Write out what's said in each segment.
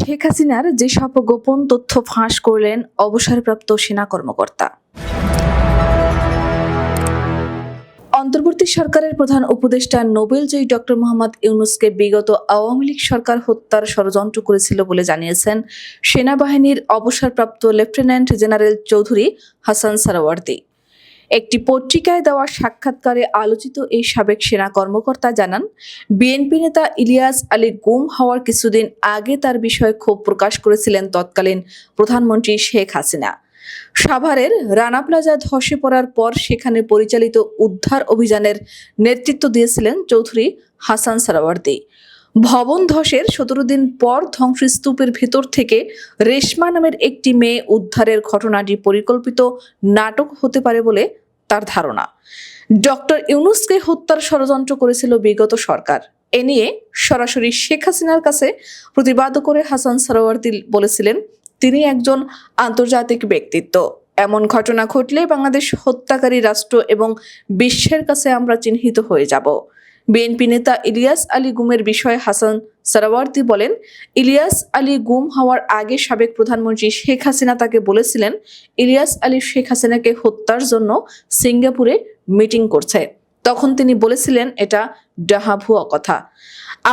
শেখ হাসিনার যেসব গোপন তথ্য ফাঁস করলেন অবসরপ্রাপ্ত সেনা কর্মকর্তা। অন্তর্বর্তী সরকারের প্রধান উপদেষ্টা নোবেলজয়ী ডক্টর মোহাম্মদ ইউনুসকে বিগত আওয়ামী লীগ সরকার হত্যার ষড়যন্ত্র করেছিল বলে জানিয়েছেন সেনাবাহিনীর অবসরপ্রাপ্ত লেফটেন্যান্ট জেনারেল চৌধুরী হাসান সারাওয়ার্দী। একটি পত্রিকায় দেওয়া সাক্ষাৎকারে আলোচিত এই সাবেক সেনা কর্মকর্তা জানান, বিএনপি নেতা ইলিয়াস আলী গুম হওয়ার কিছুদিন আগে তার বিষয়ে ক্ষোভ প্রকাশ করেছিলেন তৎকালীন প্রধানমন্ত্রী শেখ হাসিনা। সাভারের রানা প্লাজা ধসে পড়ার পর সেখানে পরিচালিত উদ্ধার অভিযানের নেতৃত্ব দিয়েছিলেন চৌধুরী হাসান সারাওয়ার্দী। ভবন ধসের সতেরো দিন পর ধ্বংসস্তূপের ভেতর থেকে রেশমা নামের একটি মেয়ে উদ্ধারের ঘটনাটি পরিকল্পিত নাটক হতে পারে বলে তার ধারণা। ডক্টর ইউনুসকে হত্যার ষড়যন্ত্র করেছিল বিগত সরকার। এ নিয়ে সরাসরি শেখ হাসিনার কাছে প্রতিবাদ করে হাসান সারোয়ার্দি বলেছিলেন, তিনি একজন আন্তর্জাতিক ব্যক্তিত্ব। এমন ঘটনা ঘটলে বাংলাদেশ হত্যাকারী রাষ্ট্র এবং বিশ্বের কাছে আমরা চিহ্নিত হয়ে যাব। বিএনপি নেতা ইলিয়াস আলী গুমের বিষয়ে হাসান সারাওয়ার্দি বলেন, ইলিয়াস আলী গুম হওয়ার আগে সাবেক প্রধানমন্ত্রী শেখ হাসিনা তাকে বলেছিলেন, ইলিয়াস আলী শেখ হাসিনাকে হত্যার জন্য সিঙ্গাপুরে মিটিং করছে। তখন তিনি বলেছিলেন, এটা ডাহা ভুয়া কথা।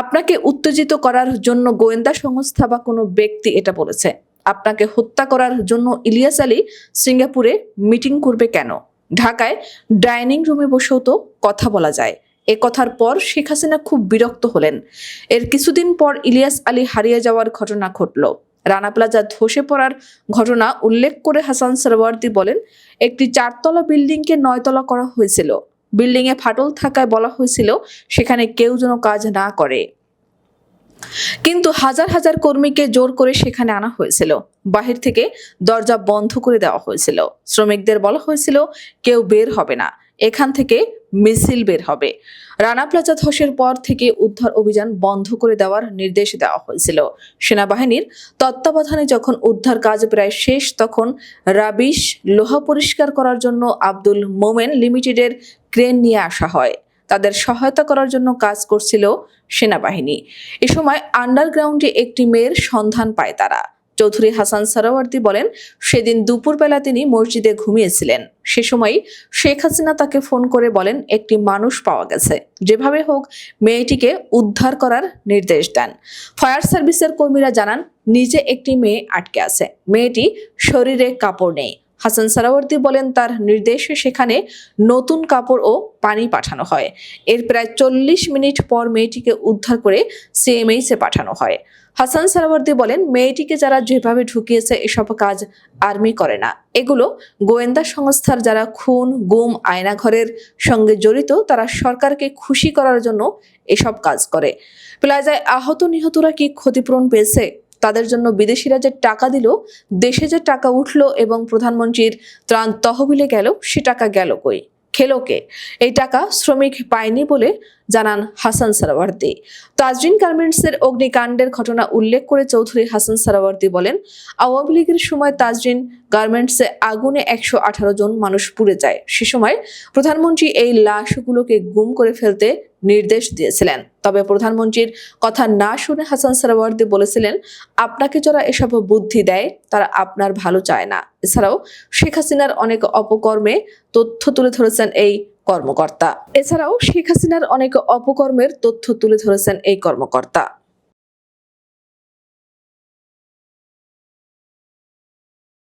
আপনাকে উত্তেজিত করার জন্য গোয়েন্দা সংস্থা বা কোনো ব্যক্তি এটা বলেছে। আপনাকে হত্যা করার জন্য ইলিয়াস আলী সিঙ্গাপুরে মিটিং করবে কেন? ঢাকায় ডাইনিং রুমে বসেও তো কথা বলা যায়। এ কথার পর শেখ হাসিনা খুব বিরক্ত হলেন। এর কিছুদিন পর ইলিয়াস আলী হারিয়ে যাওয়ার ঘটনা ঘটল। রানা প্লাজা ধসে পড়ার ঘটনা উল্লেখ করে হাসান সরওয়ার্দি বলেন, একটি চারতলা বিল্ডিংকে নয়তলা করা হয়েছিল। বিল্ডিংয়ে ফাটল থাকায় বলা হয়েছিল, সেখানে কেউ যেন কাজ না করে। কিন্তু হাজার হাজার কর্মীকে জোর করে সেখানে আনা হয়েছিল। বাহির থেকে দরজা বন্ধ করে দেওয়া হয়েছিল। শ্রমিকদের বলা হয়েছিল, কেউ বের হবে না। এখান থেকে মিছিল বের হবে। রানা প্লাজা ধসের পর থেকে উদ্ধার অভিযান বন্ধ করে দেওয়ার নির্দেশ দেওয়া হয়েছিল। সেনাবাহিনীর তত্ত্বাবধানে যখন উদ্ধার কাজ প্রায় শেষ, তখন রাবিশ লোহা পরিষ্কার করার জন্য আব্দুল মোমেন লিমিটেডের ক্রেন নিয়ে আসা হয়। তাদের সহায়তা করার জন্য কাজ করছিল সেনাবাহিনী। এ সময় আন্ডারগ্রাউন্ডে একটি মেয়ের সন্ধান পায় তারা। চৌধুরী হাসান সারাওয়ার্দি বলেন, সেদিন দুপুরবেলা তিনি মসজিদে ঘুমিয়েছিলেন। সে সময় শেখ হাসিনা তাকে ফোন করে বলেন, একটি মানুষ পাওয়া গেছে। যেভাবে হোক, মেয়েটিকে উদ্ধার করার নির্দেশ দেন। ফায়ার সার্ভিসের কর্মীরা জানান, নিজে একটি মেয়ে আটকে আছে। মেয়েটি শরীরে কাপড় নেই। হাসান সারাওয়ার্দি বলেন, তার নির্দেশে সেখানে নতুন কাপড় ও পানি পাঠানো হয়। এর প্রায় চল্লিশ মিনিট পর মেয়েটিকে উদ্ধার করে সিএমএইচে পাঠানো হয়। হাসান সারাওয়ার্দি বলেন, মেয়েটিকে যারা যেভাবে ঢুকিয়েছে এসব কাজ আর্মি করে না। এগুলো গোয়েন্দা সংস্থার যারা খুন, গুম, আয়নাঘরের সঙ্গে জড়িত, তারা সরকারকে খুশি করার জন্য এসব কাজ করে। প্লাজায় আহত নিহতরা কি ক্ষতিপূরণ পেয়েছে? তাদের জন্য বিদেশিরা যে টাকা দিল, দেশে যে টাকা উঠল এবং প্রধানমন্ত্রীর ত্রাণ তহবিলে গেল, সে টাকা গেল কই? খেলো কে এই টাকা শ্রমিক পায়নি বলে জানান হাসান সারাওয়ার্দি। তাজরিন গার্মেন্টসের অগ্নিকাণ্ডের ঘটনা উল্লেখ করে চৌধুরী হাসান সারাওয়ার্দি বলেন, আওয়ামী লীগের সময় তাজরিন গার্মেন্টসে আগুনে একশো আঠারো জন মানুষ পুড়ে যায়। সে সময় প্রধানমন্ত্রী এই লাশগুলোকে গুম করে ফেলতে নির্দেশ দিয়েছিলেন। তবে প্রধানমন্ত্রীর কথা না শুনে হাসান সারাওয়ার্দি বলেছিলেন, আপনাকে যারা এসব বুদ্ধি দেয়, তারা আপনার ভালো চায় না। এছাড়াও শেখ হাসিনার অনেক অপকর্মে তথ্য তুলে ধরেছেন এই কর্মকর্তা। এছাড়াও শেখ হাসিনার অনেক অপকর্মের তথ্য তুলে ধরেছেন এই কর্মকর্তা।